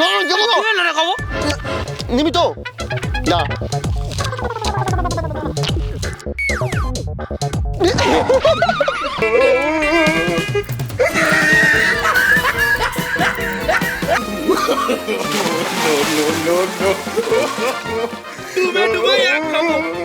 না যাবো না না না খাবো নিবি তো না no, no, no, no. Tú me, tú me, ya,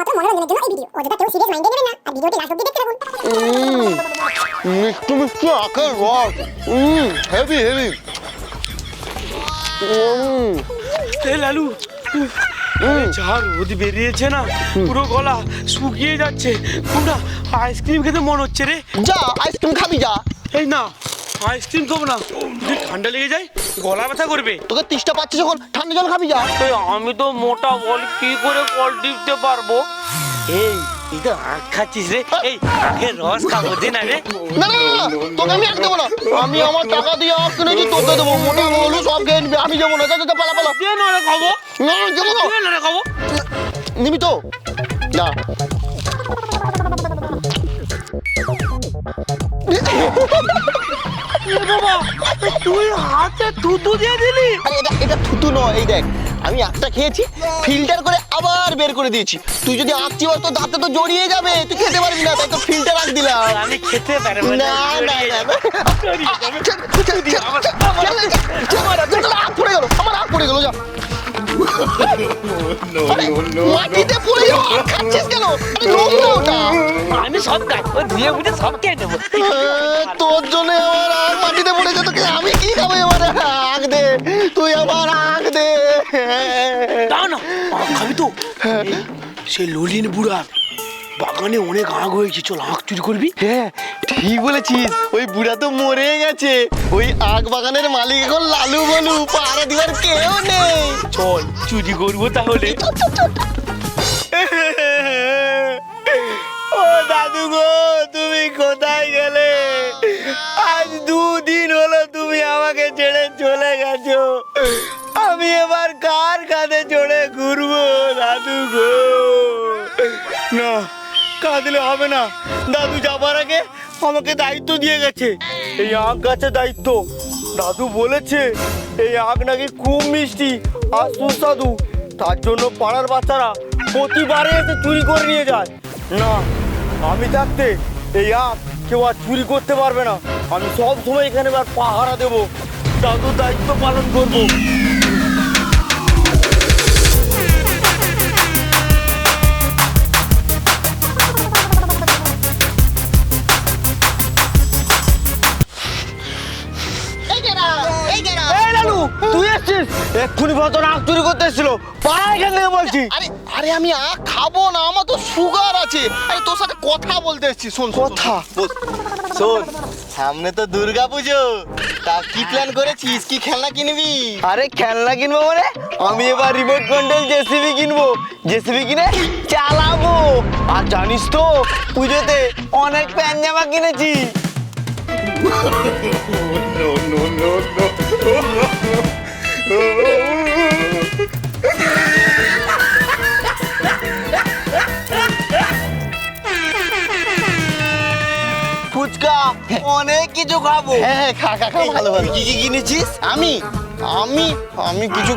শুধুমাত্র মনোরঞ্জনের জন্য এই ভিডিও অযথা কেউ সিরিয়াস মাইন্ডে নেবেন না? আর ভিডিওটি লাস্ট অব্দি দেখতে থাকুন। মিষ্টি মিষ্টি আখের রস। হেভি হেভি এই লালু যা রোদ বেরিয়েছে না পুরো গলা শুকিয়ে যাচ্ছে। না আইসক্রিম খেতে মন হচ্ছে রে। যা আইসক্রিম খাবি যা। এই না আইসক্রিম খাব না। ঠান্ডা লেগে যায় গলা ব্যথা করবে? তোকে তিষ্টা পাচ্ছে যখন ঠান্ডা জল খাবি যা। আমি তো মোটা বল কি করে কল টিপতে পারব? এই তুই তো আখ খাচ্ছিস রে। এই আখের রস খাব দে না রে। না না না, না তোকে আমি আখ দেবো না। আমি আমার টাকা দিয়ে আখ কিনেছি তোকে দেবো। মোটা বলু সব খেয়ে নিবি আমি যাব না। যা যা, যা পালা পালা। দে না রে খাব। না না, যাব না। না রে খাব। নিবি তো। না বাবা তুই হাতে থুতু দিয়ে দিলি? এটা এটা থুতু নয় এই দেখ আমি আখটা খেয়েছি ফিল্টার করে আবার বের করে দিয়েছি। তুই যদি আখ চিবাস তো দাঁতে তো জড়িয়ে যাবে তুই খেতে পারবি না তাই তো ফিল্টার আখ দিলাম। আমি খেতে পারব না না না আমার আখ পড়ে গেল আমার হাত পড়ে গেল যা। মাটিতে পড়ে যাও কেন? আমি সব কাজ দিয়ে বুঝে সব খেয়ে নেব। হ্যাঁ, তোর জন্য আমার মাটিতে পড়ে যেত তোকে আমি কি খাব এবার? আখ দে তুই আমার আখ দে। না আখ খাবি তো। সেই ললিন বুড়ার বাগানে অনেক আগ হয়েছে চল আখ চুরি করবি। হ্যাঁ ঠিক বলেছিস ওই বুড়া তো মরে গেছে। ওই আগ বাগানের মালিক এখন লালু বলু পাহারা দিবার কেউ নেই। চল চুরি করব তাহলে। ও দাদু গো তুমি কোথায় গেলে? আজ দুদিন হলো তুমি আমাকে ছেড়ে চলে গেছো। আমি এবার কার কাঁধে চড়ে ঘুরবো, দাদু গো? না, কাঁদলে হবে না। দাদু যাবার আগে আমাকে দায়িত্ব দিয়ে গেছে। এই আখ গাছের দায়িত্ব। দাদু বলেছে, এই আখ নাকি খুব মিষ্টি আর সুস্বাদু। তার জন্য পাড়ার বাচ্চারা প্রতিবারে এসে চুরি করে নিয়ে যায়। না, আমি থাকতে এই আখ কেউ আর চুরি করতে পারবে না। আমি সব সময় এখানে এবার পাহারা দেব। দাদুর দায়িত্ব পালন করব। তুই এসছিস এক্ষুনি ভদ্র আখ চুরি করতে এসেছিল পাড়া এখান থেকে বলছি আরে আরে আমি আখ খাব না আমার তো সুগার আছে আরে তোর সাথে কথা বলতে এসেছি শোন কথা? শোন, সামনে তো দুর্গা পুজো তা কি প্ল্যান করেছিস কি খেলনা কিনবি আরে খেলনা কিনবো মানে আমি এবার রিমোট কন্ট্রোল জেসিবি কিনবো জেসিবি কিনে চালাবো আর জানিস তো পুজোতে অনেক প্যান জামা কিনেছি ফুচকা অনেক কিছু খাব। হ্যাঁ হ্যাঁ খা খা খা ভালো ভালো। কি কি কিনেছিস আমি? আমি? আমি কিছু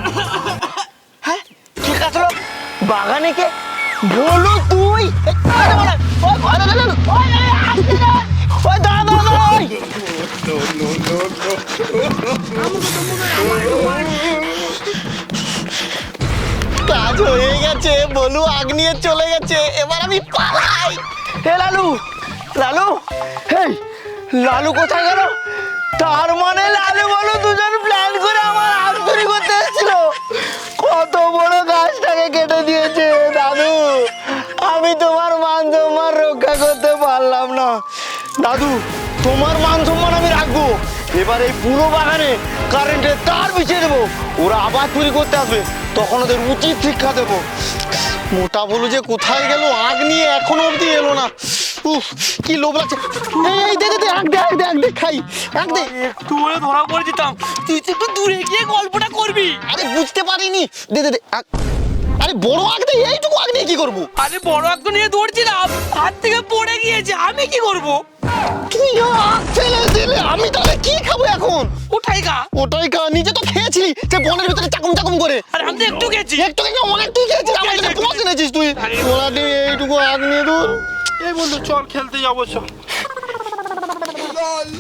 হ্যাঁ ঠিক আছে বাগানে কে? বলো তুই। আরে বাবা, ওই, আমি পালাই। হে লালু লালু, হেই, লালু কোথায় গেল? তার মানে লালু বলো দুজন প্ল্যান করে আমার চুরি করতে এসেছিল। কত বড় গাছটাকে কেটে দিয়েছে দাদু। আমি তোমার মান সম্মান রক্ষা করতে পারলাম না। দাদু, তোমার মান সম্মান আমি রাখব। এবার এই পুরো বাগানে কারেন্টের তার বিছিয়ে দেবো। ওরা আবার চুরি করতে আসবে। তখন ওদের উচিত শিক্ষা দেবো। মোটা বলু যে কোথায় গেল? আগ নিয়ে এখনও অবধি এলো না। উফ কি লোভ লাগছে। এই দে দে দে আগ দে আগ দে আগ দে খাই। আগ দে। একটু বলে ধরা পড়ে যেতাম। তুই তো একটু দূরে গিয়ে গল্পটা করবি। আরে বুঝতে পারিনি। দে দে দে আগ। আরে বড় আগ দিয়ে এইটুকু আগ নিয়ে কি করব? আরে বড় একটা নিয়ে দৌড়ছিলাম। হাত থেকে পড়ে গিয়েছে। আমি কি করব? ফেলে দিলে আমি তাহলে কি খাব এখন? ওঠাই গা। ওটাই কা নিজে তো খেয়েছিলি যে বনের ভিতরে চাকুম চাকুম করে। আরে আমি তো একটু গেছি একটু কিন্তু অনেক তুই খেয়েছিস। আমার কাছে পৌঁছে এনেছিস তুই। ওরা দিয়ে এইটুকু আগ নিয়ে দূর এই বন্ধু চল খেলতে যাব চল।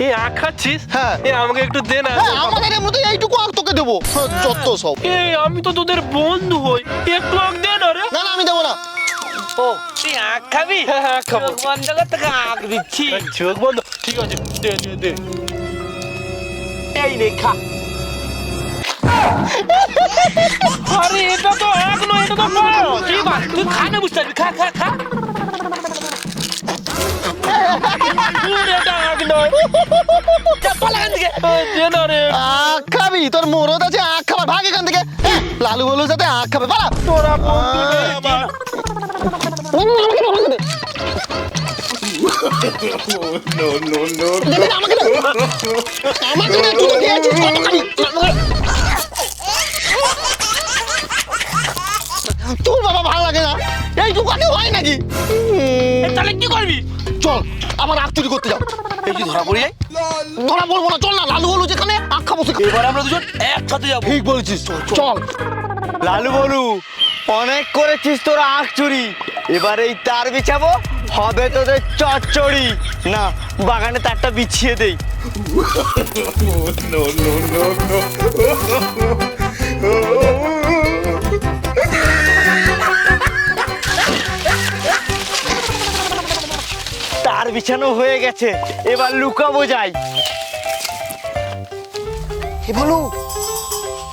এই আখ খাচ্ছিস? হ্যাঁ। এ আমাকে একটু দে না। হ্যাঁ আমাদের এইটুকু আগ তোকে দেবো। হ্যাঁ, সব। এই আমি তো তোদের বন্ধু হই। একটু আখ দে না রে। না না আমি দেবো না। ও তুই আখ খাবি? হ্যাঁ, হ্যাঁ, খাব। চোখ বন্ধ কর তোকে আখ দিচ্ছি। চোখ বন্ধ। ঠিক আছে দে দে দে। এই নে খা। আরে এটা তো আখ নয় এটা তো ফল কি বাত তুই খা না বুঝতে খা খা খা। আখ আখ খাবি? তোর মরদ আছে আখ খাবার। ভাগ এখান থেকে। হ্যাঁ, লালু বলুর সাথে আখ খাবে। পালা। তোরা বন্ধু আমাকে। আমাকে তোর বাবা ভালো লাগে না? এইটুকু আগে হয় নাকি? তাহলে কি করবি? চল আমার আখ চুরি করতে যাও। এই যে ধরা পড়ে যাই। তোরা বলব না চল না লালু বলু যেখানে আখ খাব। এবার আমরা দুজন একসাথে যাব। ঠিক বলেছিস চল লালু বলু অনেক করেছিস তোরা আখ চুরি। এবার এই তার বিছাবো, হবে তোদের চচ্চড়ি। না, বাগানে তারটা বিছিয়ে দেই। তার বিছানো হয়ে গেছে, এবার লুকাবো যাই। বলু,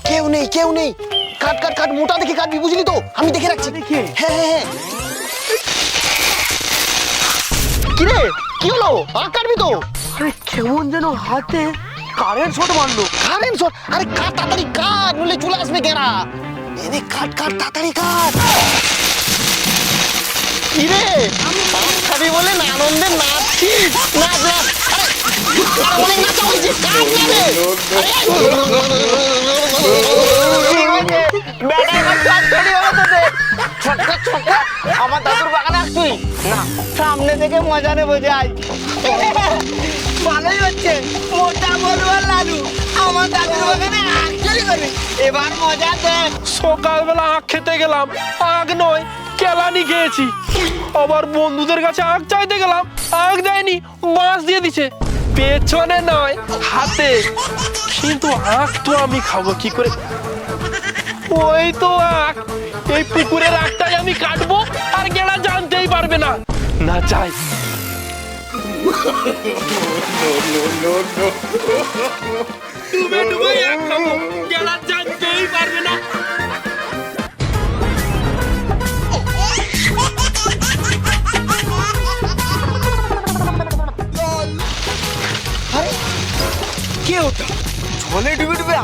কেউ নেই কেউ নেই। কাট কাট কাট মোটা দেখে কাটবি বুঝলি তো? আমি দেখে রাখছি। হ্যাঁ হ্যাঁ হ্যাঁ। কি রে কি হলো? আখ কাটবি তো? আরে কেমন যেন হাতে কারেন্ট শট মারলো। Current shot? আরে কাট তাড়াতাড়ি কাট নলে চলে আসবে কেনা এনে কাট কাট তাড়াতাড়ি কাট। কি রে আখ খাবি বলে না আনন্দে নাচছিস নাচ নাচ। আমার সামনে থেকে মজা নেব যাই ভালোই হচ্ছে মোটা বলব লালু আমার দাদুর বাগানে আখ চুরি করবি এবার মজা দেখ সকালবেলা আখ খেতে গেলাম, আখ নয়, কেলানি খেয়েছি। আবার বন্ধুদের কাছে আখ চাইতে গেলাম, আখ দেয়নি বাঁশ দিয়ে দিছে। পেছনে নয় হাতে কিন্তু আখ তো আমি খাব কি করে ওই তো আখ এই পুকুরের আখটাই আমি কাটবো আর গেলা জানতেই পারবে না না চাই তুমি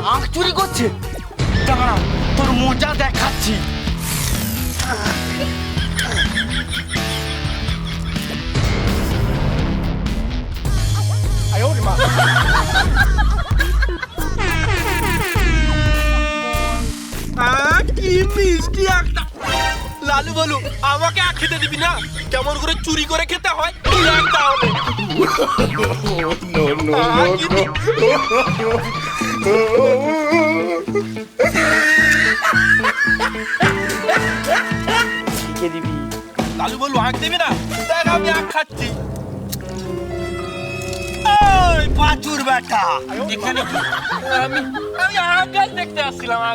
আখ চুরি করছে দাঁড়া তোর মজা দেখাচ্ছি কি মিষ্টি একটা লালু বলু আমাকে আখ খেতে দিবি না কেমন করে চুরি করে খেতে হয় তুই আখ তাহলে কে দিবি লালু বলু আখ দিবি না দেখ আমি আখ খাচ্ছি পাঁচুর বেটা এখানে? আমি আমি আখ গাছ দেখতে আসছিলাম। আহ,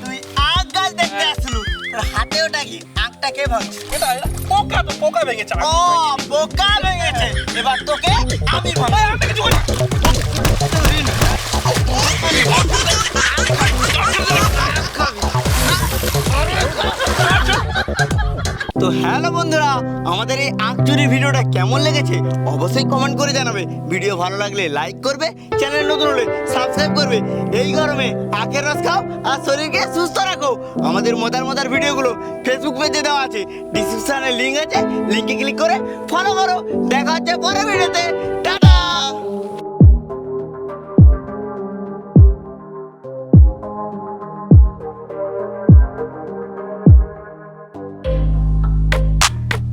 তুই আখ গাছ দেখতে তোর হাতে ওটা কি আখটা কে ভাঙছে এটা পোকা তো পোকা ভেঙেছে। ও বোকা ভেঙেছে এবার তোকে আমি তো হ্যালো বন্ধুরা, আমাদের এই আখ চুরি ভিডিওটা কেমন লেগেছে অবশ্যই কমেন্ট করে জানাবে। ভিডিও ভালো লাগলে লাইক করবে চ্যানেল নতুন হলে সাবস্ক্রাইব করবে। এই গরমে আখের রস খাও আর শরীরকে সুস্থ রাখো। আমাদের মজার মজার ভিডিওগুলো ফেসবুক পেজে দেওয়া আছে। ডিসক্রিপশানে লিঙ্ক আছে লিঙ্কে ক্লিক করে ফলো করো। দেখা হচ্ছে পরের ভিডিওতে। টাটা!